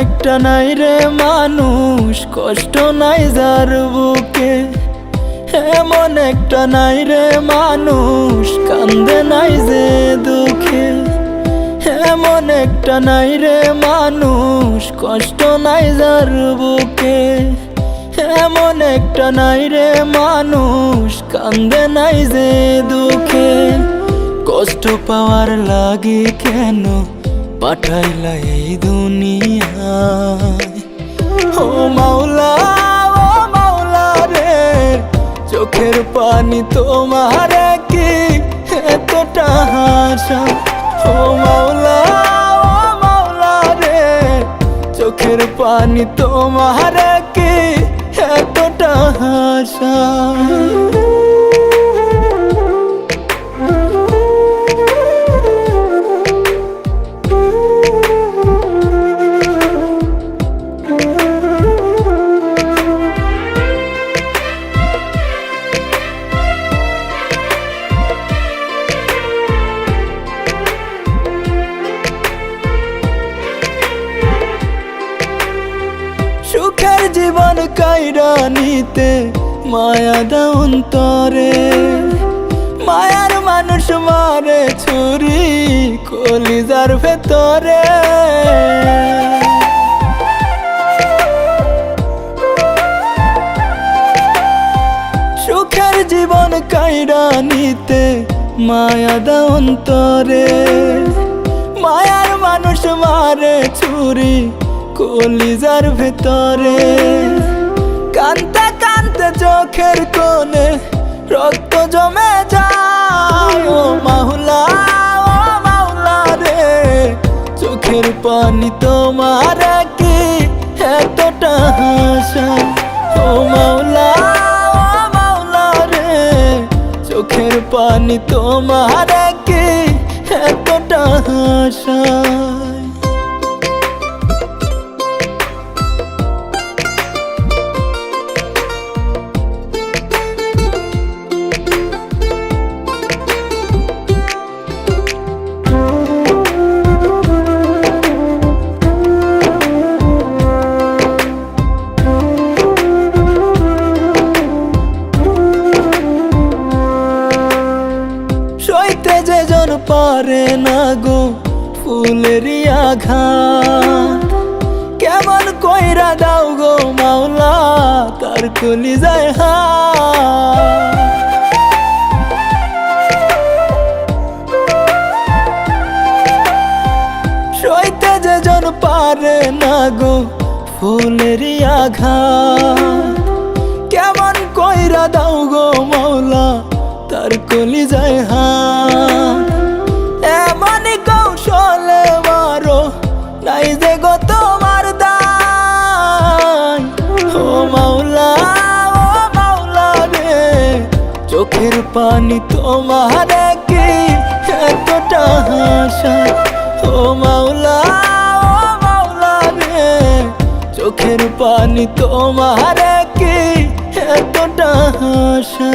একটা নাই রে মানুষ, কষ্ট নাই যার বুকে। এমন একটা নাই রে মানুষ, কান্দে নাই যে দুঃখে। এমন একটা নাই রে মানুষ, কষ্ট নাই যার বুকে। এমন একটা নাই রে মানুষ, কান্দে নাই যে দুঃখে। কষ্ট পাওয়ার লাগে কেন? পাঠাইলা এই দুনিয়ায় ও মাওলা ও মাওলা রে, চোখের পানি তোমার কি? এতটা হাসা ও মাওলা ও মাওলা রে, চোখের পানি তোমার জীবন কাইরা নিতে মায়া দাউন তরে মায়ার মানুষ মারে ছুরি কলিজার ভেতরে। সুখের জীবন কাইরা নিতে মায়া দাউন তরে মায়ার মানুষ মারে ছুরি কলিজার ভেতরে। চোখের কোণে রক্ত জমে যায়। ও মাহুলা ও মাওলা রে, চোখের পানি তোমার কি এতটা হাসা? ও মাওলা ও মাওলা রে, চোখের পানি তোমার কি এতটা হাসা? জন পারে না গো ফুলেরই আঘাত। কেমন কইরা দাও গো মাওলা, তার কলি যায় হা সইতে যে জন পারে না গো ফুলেরই আঘাত। কেমন কইরা দাও গো মাওলা, তার কলি যায় হাত। চোখের পানি তোমার কি এতটা হাসা। ও মাওলা ও মাওলা রে, চোখের পানি তোমার কি এতটা হাসা।